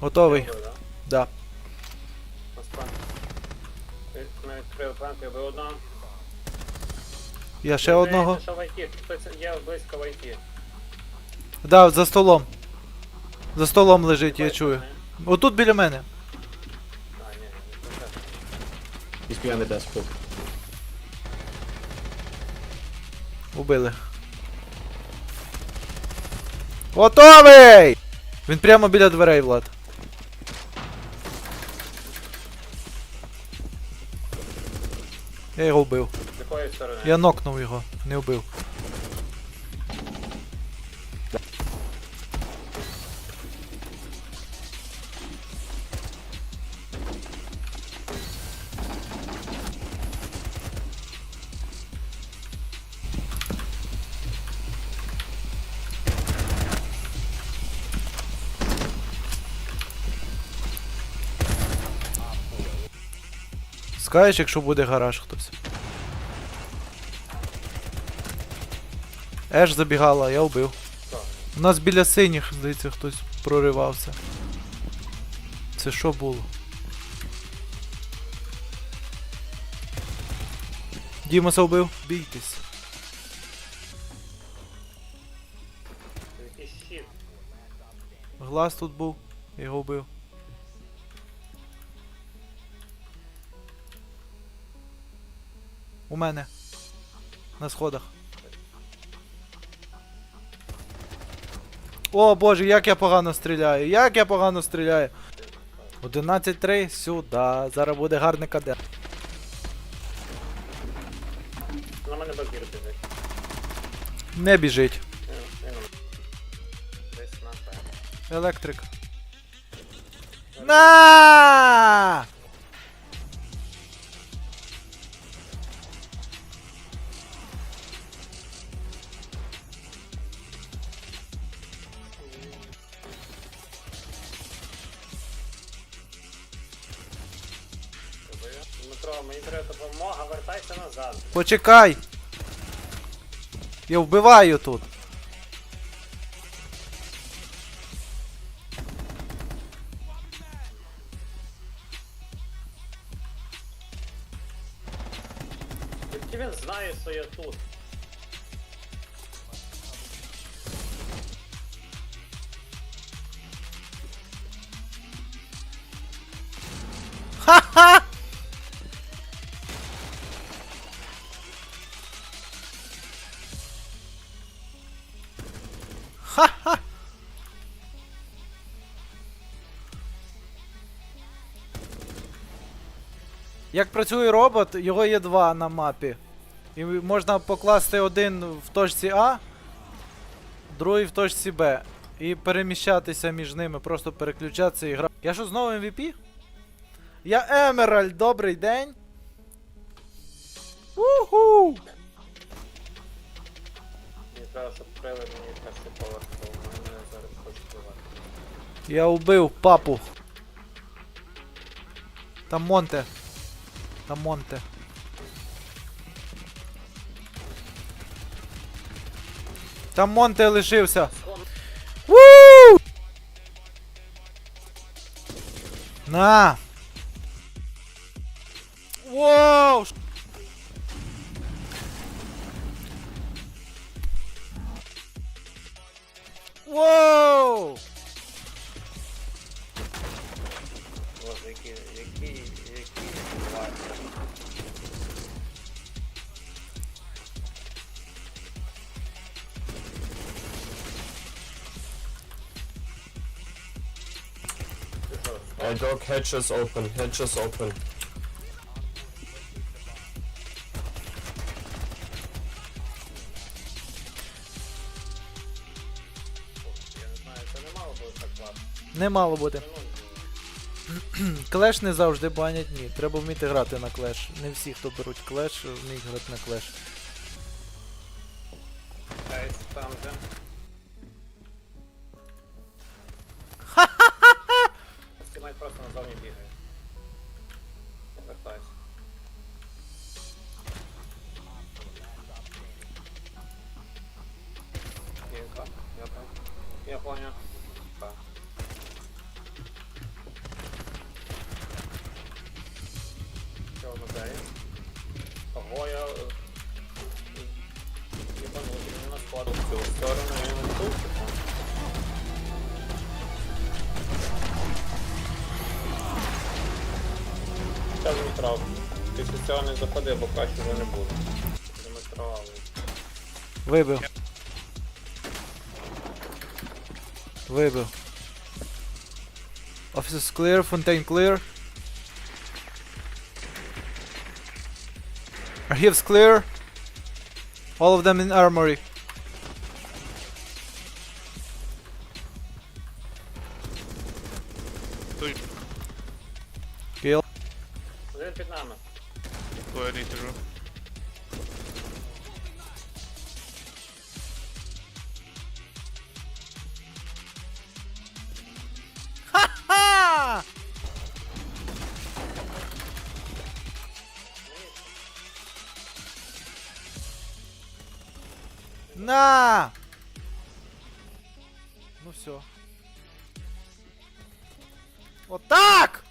Готовий. Готовий, да? Планки, ви одного. Я ще одного. Що в IT, хтось є близько в IT. Да, за столом. За столом лежить, я чую. Отут біля мене. А, ні, не це. He's behind the desk. Убили. Готовий! Він прямо біля дверей, Влад. Я його вбив. З якої сторони? Я нокнув його, не вбив. Скажеш, якщо буде гараж хтось. Еш забігала, я вбив. У нас біля синіх, здається, хтось проривався. Це що було? Дімоса вбив? Бійтесь. Глаз тут був, його вбив. У мене. На сходах. О боже, як я погано стріляю! Як я погано стріляю! 11-3 сюди. Зараз буде гарний каде. На мене бабір біжить. Не біжить. Десь на Електрик. На! Мені треба допомога, вертайся назад. Почекай! Я вбиваю тут. Він знає, що я тут? Як працює робот, його є два на мапі. І можна покласти один в точці А, другий в точці Б. І переміщатися між ними, просто переключатися і грати. Я що знову MVP? Я Емеральд, добрий день. Уху! Мені перший поверх, бо мене зараз вбивати. Я убив папу. Там Монте. Там Монте. Там Монте лишився. Вуу! На! Воу! Воу! I dog hatches open, hatches open. Я не знаю, це не мало було так класно. Не мало бути. Клеш не завжди банять, ні. Треба вміти грати на клеш. Не всі, хто беруть клеш, вміють грати на клеш. Же. Я понял. Все, умотает. Ого, я... Ебанул, я на складу в сторону, я на ту. Це витрав. Після цього не заходи, бо качу вже не буде. Вибив. Вибив. Offices clear, Fontaine clear. Archives clear. All of them in armory. Той. Kill. один під нами. Go I need to На! Ну все. Вот так!